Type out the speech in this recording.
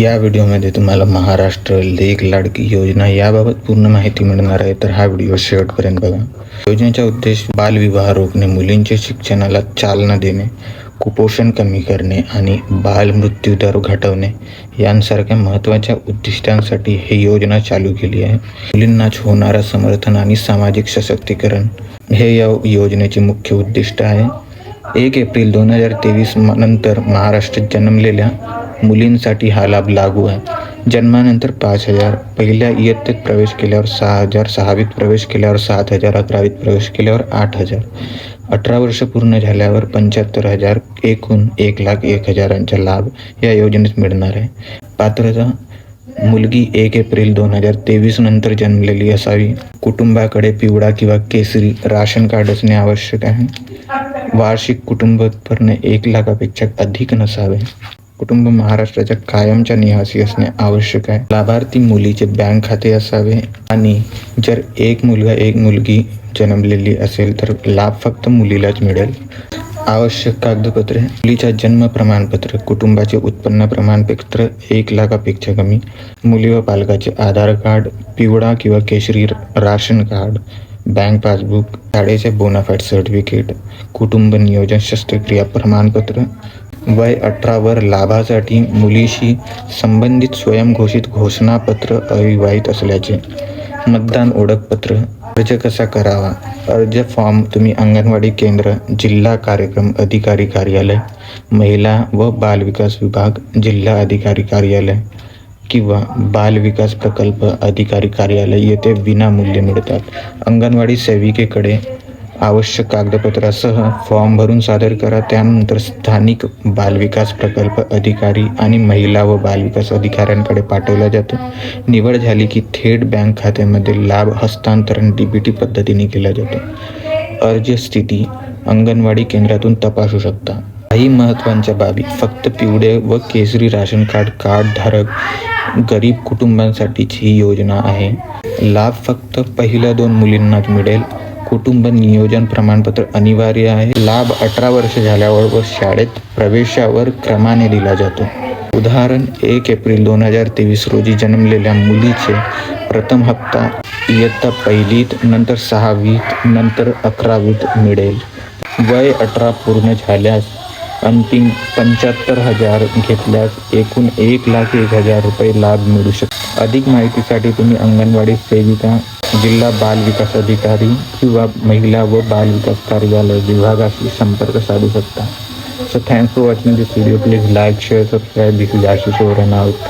या व्हिडिओमध्ये तुम्हाला महाराष्ट्र लेख लाडकी योजना याबाबत पूर्ण माहिती मिळणार आहे. तर हा व्हिडिओ शेवटपर्यंत बघा. योजनेचा उद्देश बालविवाह रोखणे मुलींच्या शिक्षणाला चालना देणे कुपोषण कमी करणे आणि बालमृत्यू दर घटवणे यांसारख्या महत्त्वाच्या उद्दिष्टांसाठी ही योजना चालू केली आहे. मुलींनाच होणारं समर्थन आणि सामाजिक सशक्तीकरण हे या योजनेचे मुख्य उद्दिष्ट आहे. एक एप्रिल दोन हजार तेवीस नंतर महाराष्ट्रात जन्मलेल्या मुलींसाठी हा लाभ लागू आहे. जन्मानंतर पाच हजार पहिल्या इयत्तेत प्रवेश केल्यावर सहा हजार सहावीत प्रवेश केल्यावर सात हजार अकरावीत प्रवेश केल्यावर आठ हजार. अठरा वर्ष पूर्ण झाल्यावर पंच्याहत्तर हजार एकूण एक लाख एक हजारांचा लाभ या योजनेत मिळणार आहे. पात्रता मुलगी एक एप्रिल दोन हजार तेवीस नंतर जन्मलेली असावी. कुटुंबाकडे पिवळा किंवा केसरी राशन कार्ड असणे आवश्यक आहे. वार्षिक कुटुंब उत्पन्न एक लाखापेक्षा अधिक नसावे. कुटुंब महाराष्ट्राच्या कायमच्या निवासी असणे आवश्यक आहे. लाभार्थी मुलीचे बँक खाते असावे आणि जर एक मुलगा एक मुलगी जन्मलेली असेल तर लाभ फक्त मुलीलाच मिळेल. आवश्यक कागदपत्रे मुलीच्या जन्म प्रमाणपत्र कुटुंबाचे उत्पन्न प्रमाणपत्र एक लाखापेक्षा कमी मुली व पालकाचे आधार कार्ड पिवळा किंवा केशरी राशन कार्ड बँक पासबुक शाळेचे बोनाफाईड सर्टिफिकेट कुटुंब नियोजन शस्त्रक्रिया प्रमाणपत्र वय अठरावर लाभासाठी मुलीशी संबंधित स्वयंघोषित घोषणापत्र अविवाहित असल्याचे मतदान ओळखपत्र अर्ज कसा करावा? अर्ज फॉर्म तुम्ही अंगणवाडी केंद्र जिल्हा कार्यक्रम अधिकारी कार्यालय महिला व बालविकास विभाग जिल्हा अधिकारी कार्यालय किंवा बाल विकास प्रकल्प अधिकारी कार्यालय येथे विनामूल्य मिळतात. अंगणवाडी सेविकेकडे आवश्यक कागदपत्रासह फॉर्म भरून सादर करा. त्यानंतर स्थानिक बालविकास प्रकल्प अधिकारी आणि महिला व बालविकास अधिकाऱ्यांकडे पाठवला जातो. निवड झाली की थेट बँक खात्यामध्ये लाभ हस्तांतरण डी बी टी पद्धतीने केला जातो. अर्ज स्थिती अंगणवाडी केंद्रातून तपासू शकता. काही महत्त्वाच्या बाबी. फक्त पिवळे व केसरी राशन कार्ड कार्डधारक गरीब कुटुंबांसाठीची ही योजना आहे. लाभ फक्त पहिल्या दोन मुलींनाच मिळेल. कुटुंब नियोजन प्रमाणपत्र अनिवार्य आहे. लाभ अठरा वर्ष झाल्यावर व शाळेत प्रवेशावर क्रमाने दिला जातो. उदाहरण एक एप्रिल दोन हजार तेवीस रोजी जन्मलेल्या मुलीचे प्रथम हप्ता इयत्ता पहिलीत नंतर सहावीत नंतर अकरावीत मिळेल. वय अठरा पूर्ण झाल्यास अंतिम पंच्याहत्तर हजार घेतल्यास एकूण एक लाख एक हजार रुपये लाभ मिळू शकतो अधिक माहितीसाठी तुम्ही अंगणवाडी सेविका जिल्हा बाल विकास अधिकारी किंवा महिला व बाल विकास कार्यालय विभागाशी संपर्क साधू शकता. So thanks for watching this video please like share subscribe this is Ashish Oran out